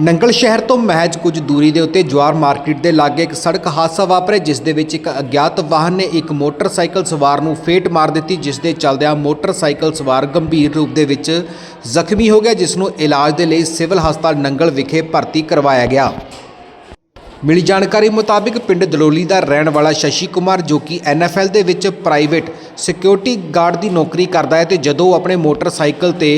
ਨੰਗਲ ਸ਼ਹਿਰ ਤੋਂ ਮਹਿਜ ਕੁਝ ਦੂਰੀ ਦੇ ਉੱਤੇ ਜਵਾਰ ਮਾਰਕੀਟ ਦੇ ਲਾਗੇ ਇੱਕ ਸੜਕ ਹਾਦਸਾ ਵਾਪਰਿਆ, ਜਿਸ ਦੇ ਵਿੱਚ ਇੱਕ ਅਗਿਆਤ ਵਾਹਨ ਨੇ ਇੱਕ ਮੋਟਰਸਾਈਕਲ ਸਵਾਰ ਨੂੰ ਫੇਟ ਮਾਰ ਦਿੱਤੀ, ਜਿਸ ਦੇ ਚੱਲਦਿਆਂ ਮੋਟਰਸਾਈਕਲ ਸਵਾਰ ਗੰਭੀਰ ਰੂਪ ਦੇ ਵਿੱਚ ਜ਼ਖਮੀ ਹੋ ਗਿਆ, ਜਿਸ ਨੂੰ ਇਲਾਜ ਦੇ ਲਈ ਸਿਵਲ ਹਸਪਤਾਲ ਨੰਗਲ ਵਿਖੇ ਭਰਤੀ ਕਰਵਾਇਆ ਗਿਆ। ਮਿਲੀ ਜਾਣਕਾਰੀ ਮੁਤਾਬਿਕ ਪਿੰਡ ਦਲੋਲੀ ਦਾ ਰਹਿਣ ਵਾਲਾ ਸ਼ਸ਼ੀ ਕੁਮਾਰ ਜੋ ਕਿ NFL ਦੇ ਵਿੱਚ ਪ੍ਰਾਈਵੇਟ ਸਿਕਿਉਰਿਟੀ ਗਾਰਡ ਦੀ ਨੌਕਰੀ ਕਰਦਾ ਹੈ ਤੇ ਜਦੋਂ ਉਹ ਆਪਣੇ ਮੋਟਰਸਾਈਕਲ ਤੇ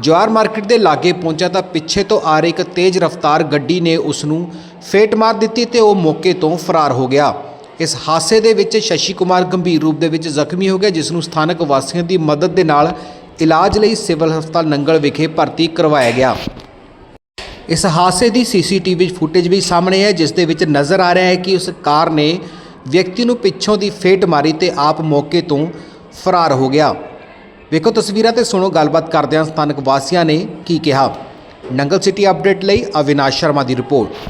ਜਵਾਰ ਮਾਰਕੀਟ ਦੇ ਲਾਗੇ ਪਹੁੰਚਿਆ ਤਾਂ ਪਿੱਛੇ ਤੋਂ ਆ ਰਹੀ ਇੱਕ ਤੇਜ਼ ਰਫ਼ਤਾਰ ਗੱਡੀ ਨੇ ਉਸ ਨੂੰ ਫੇਟ ਮਾਰ ਦਿੱਤੀ ਤੇ ਉਹ ਮੌਕੇ ਤੋਂ ਫਰਾਰ ਹੋ ਗਿਆ। ਇਸ ਹਾਦਸੇ ਦੇ ਵਿੱਚ ਸ਼ਸ਼ੀ ਕੁਮਾਰ ਗੰਭੀਰ ਰੂਪ ਦੇ ਵਿੱਚ ਜ਼ਖਮੀ ਹੋ ਗਿਆ ਜਿਸ ਨੂੰ ਸਥਾਨਕ ਵਾਸੀਆਂ ਦੀ ਮਦਦ ਦੇ ਨਾਲ ਇਲਾਜ ਲਈ ਸਿਵਲ ਹਸਪਤਾਲ ਨੰਗਲ ਵਿਖੇ ਭਰਤੀ ਕਰਵਾਇਆ ਗਿਆ। ਇਸ ਹਾਦਸੇ ਦੀ ਸੀਸੀਟੀਵੀ ਫੁਟੇਜ ਵੀ ਸਾਹਮਣੇ ਹੈ ਜਿਸ ਦੇ ਵਿੱਚ ਨਜ਼ਰ ਆ ਰਿਹਾ ਹੈ ਕਿ ਉਸ ਕਾਰ ਨੇ ਵਿਅਕਤੀ ਨੂੰ ਪਿੱਛੋਂ ਦੀ ਫੇਟ ਮਾਰੀ ਤੇ ਆਪ ਮੌਕੇ ਤੋਂ ਫਰਾਰ ਹੋ ਗਿਆ। ਵੇਖੋ ਤਸਵੀਰਾਂ ਤੇ ਸੁਣੋ ਗੱਲਬਾਤ ਕਰਦਿਆਂ ਸਥਾਨਕ ਵਾਸੀਆਂ ਨੇ ਕੀ ਕਿਹਾ। ਨੰਗਲ ਸਿਟੀ ਅਪਡੇਟ ਲਈ ਅਵਿਨਾਸ਼ ਸ਼ਰਮਾ ਦੀ ਰਿਪੋਰਟ।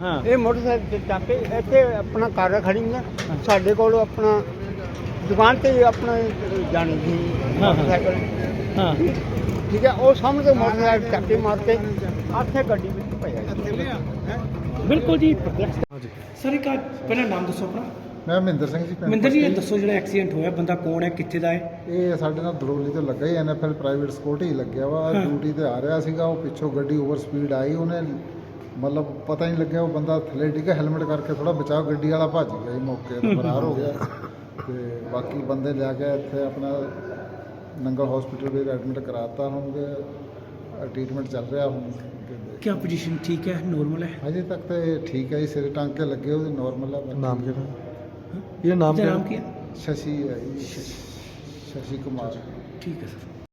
ਹਾਂ ਇਹ ਮੋਟਰਸਾਈਕਲ ਤੇ ਕੇ ਇੱਥੇ ਆਪਣਾ ਕਾਰ ਖੜੀਆਂ ਸਾਡੇ ਕੋਲ ਆਪਣਾ ਦੁਕਾਨ ਤੇ ਆਪਣਾ ਜਾਣੀ ਸੀ। ਮੋਟਰਸਾਈਕਲ। ਹਾਂ। ਠੀਕ ਹੈ ਉਹ ਸਾਹਮਣੇ ਤੋਂ ਮੋਟਰਸਾਈਕਲ ਚੱਕ ਮਾਰ ਕੇ ਇੱਥੇ ਗੱਡੀ ਵਿੱਚ ਪਿਆ ਬਿਲਕੁਲ ਜੀ। ਸਰ ਇੱਕ ਪਹਿਲਾਂ ਨਾਮ ਦੱਸੋ ਆਪਣਾ। ਮੈਂ ਮਹਿੰਦਰ ਸਿੰਘ ਜੀ ਮਿੰਦਰ ਜੀ ਇਹ। ਦੱਸੋ ਜਿਹੜਾ ਐਕਸੀਡੈਂਟ ਹੋਇਆ ਬੰਦਾ ਕੌਣ ਹੈ ਕਿੱਥੇ ਦਾ ਹੈ? ਇਹ ਸਾਡੇ ਨਾਲ ਦਰੋਲੀ ਤੋਂ ਲੱਗਾ ਹੀ ਐਨਐਫਐਲ ਪ੍ਰਾਈਵੇਟ ਸਿਕਿਉਰਿਟੀ ਲੱਗਿਆ ਵਾ। ਡਿਊਟੀ ਤੇ ਆ ਰਿਹਾ ਸੀਗਾ ਉਹ ਪਿੱਛੋਂ ਗੱਡੀ ਓਵਰ ਸਪੀਡ ਆਈ ਉਹਨੇ ਮਤਲਬ ਪਤਾ ਹੀ ਨਹੀਂ ਲੱਗਿਆ ਉਹ ਬੰਦਾ ਥੱਲੇ ਡਿੱਗਾ ਹੈਲਮਟ ਕਰਕੇ ਥੋੜਾ ਬਚਾਓ ਗੱਡੀ ਵਾਲਾ ਭੱਜ ਗਿਆ ਜੀ ਮੌਕੇ ਤੋਂ ਫਰਾਰ ਹੋ ਗਿਆ। ਤੇ ਬਾਕੀ ਬੰਦੇ ਲਿਆ ਕੇ ਇੱਥੇ ਆਪਣਾ ਨੰਗਲ ਹਸਪੀਟਲ ਵਿੱਚ ਐਡਮਿਟ ਕਰਾਤਾ ਹੁਣ ਟ੍ਰੀਟਮੈਂਟ ਚੱਲ ਰਿਹਾ ਹੁਣ ਕੀ ਪੋਜੀਸ਼ਨ ਠੀਕ ਹੈ ਨੋਰਮਲ ਹੈ? ਅਜੇ ਤੱਕ ਤਾਂ ਇਹ ਠੀਕ ਹੈ ਜੀ ਸਿਰ ਟਾਂਕੇ ਲੱਗੇ ਉਹਦੇ ਨਾਰਮਲ ਹੈ ਨਾਮ ਕਿਹੜਾ? ਇਹ ਨਾਮ ਕੀ ਹੈ? ਸ਼ਸ਼ੀ ਹੈ ਜੀ, ਸ਼ਸ਼ੀ ਕੁਮਾਰ। ਠੀਕ ਹੈ ਸਰ।